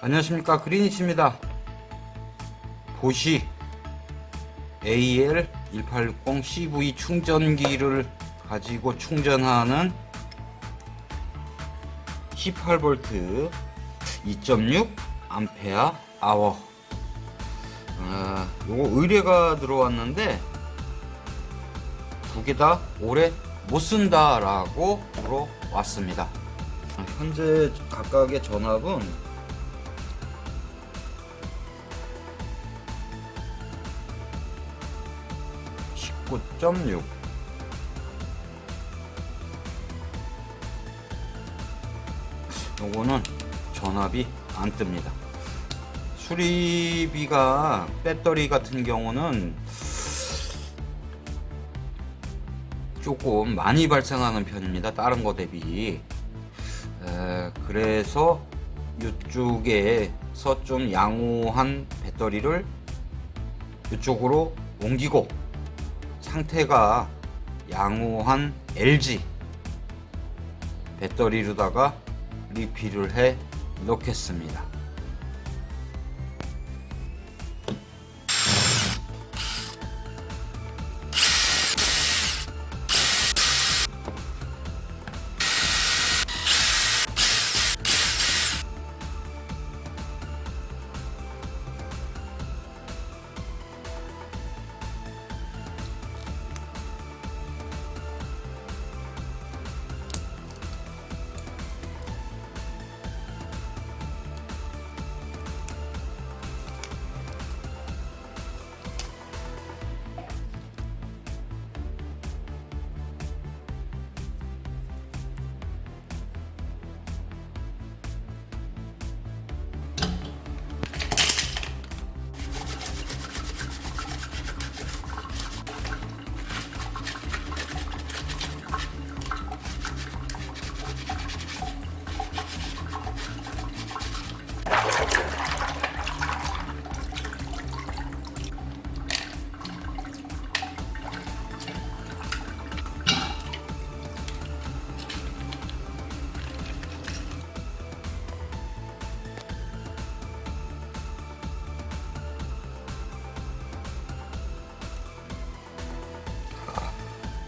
안녕하십니까. 그린이치입니다. 보시 AL180 CV 충전기를 가지고 충전하는 18V 2.6 암페어 아워. 아, 요거 의뢰가 들어왔는데 두 개 다 올해 못 쓴다 라고 물어왔습니다. 아, 현재 각각의 전압은 19.6 요거는 전압이 안 뜹니다. 수리비가 배터리 같은 경우는 조금 많이 발생하는 편입니다. 다른 거 대비. 에, 그래서 이쪽에서 좀 양호한 배터리를 이쪽으로 옮기고 상태가 양호한 LG 배터리로다가 리필을 해 놓겠습니다.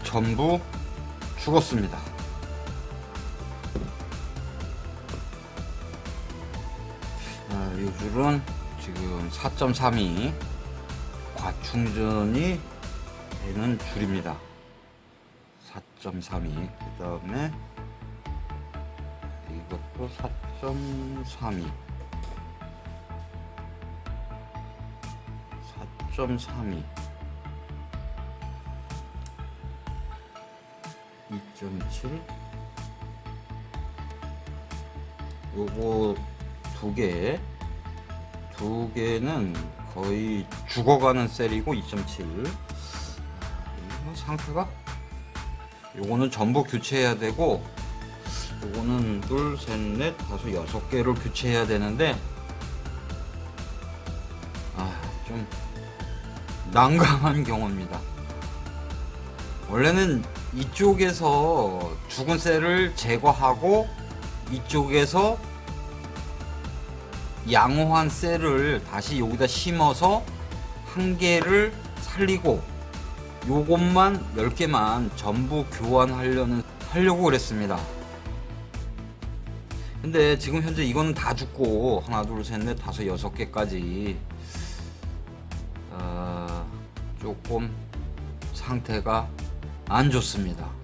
전부 죽었습니다. 아, 이 줄은 지금 4.32 과충전이 되는 줄입니다. 4.32. 그 다음에 이것도 4.32. 4.32. 2.7 요거 두 개, 두 개는 거의 죽어가는 셀이고 2.7 이거 상태가? 요거는 전부 교체해야 되고 요거는 둘, 셋, 넷, 다섯, 여섯 개를 교체해야 되는데 아, 좀 난감한 경우입니다. 원래는 이쪽에서 죽은 셀을 제거하고 이쪽에서 양호한 셀을 다시 여기다 심어서 한 개를 살리고 요것만 10개만 전부 교환하려는 하려고 그랬습니다. 근데 지금 현재 이거는 다 죽고 하나 둘셋넷 다섯 여섯 개까지 어, 조금 상태가 안 좋습니다.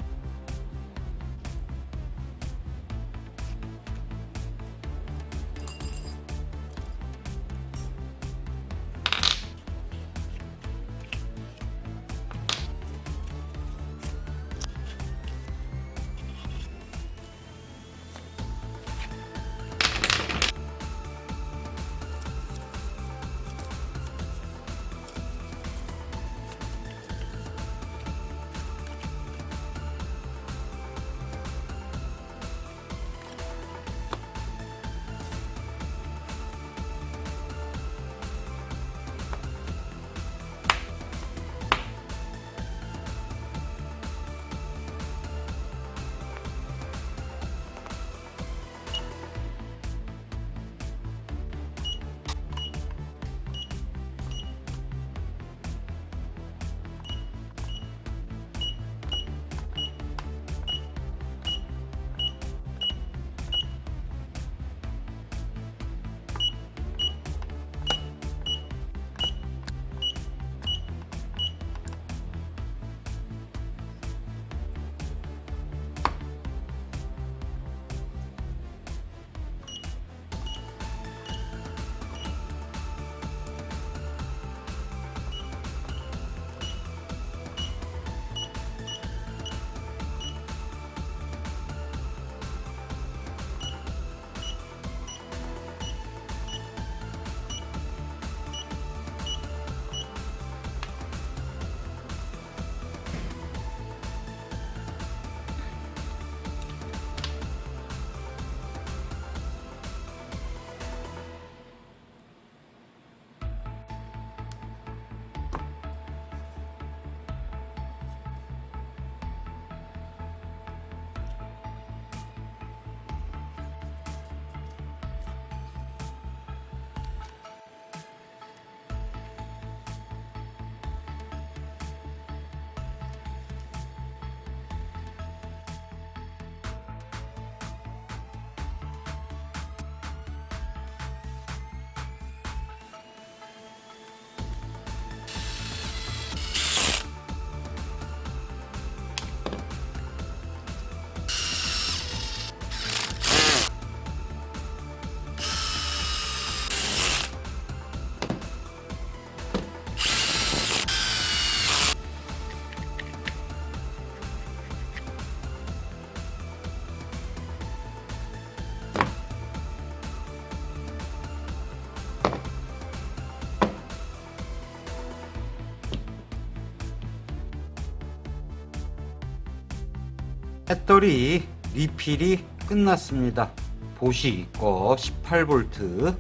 배터리 리필이 끝났습니다. 보시 거 18V.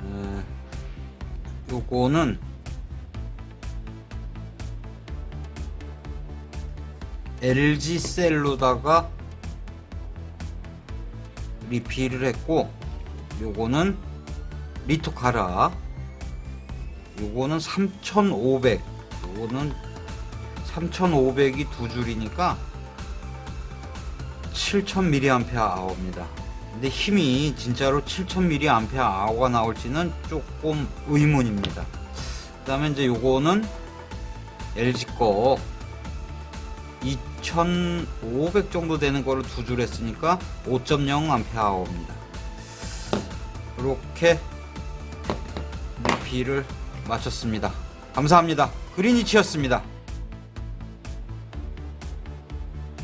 어, 요거는 LG 셀로다가 리필을 했고 요거는 리토카라 요거는 3500 요거는 3500이 두 줄이니까 7000mAh입니다. 근데 힘이 진짜로 7000mAh가 나올지는 조금 의문입니다. 그 다음에 이제 요거는 LG 거 2500 정도 되는 거를 두 줄 했으니까 5.0A입니다. 이렇게 리필을 마쳤습니다. 감사합니다. 그린이치였습니다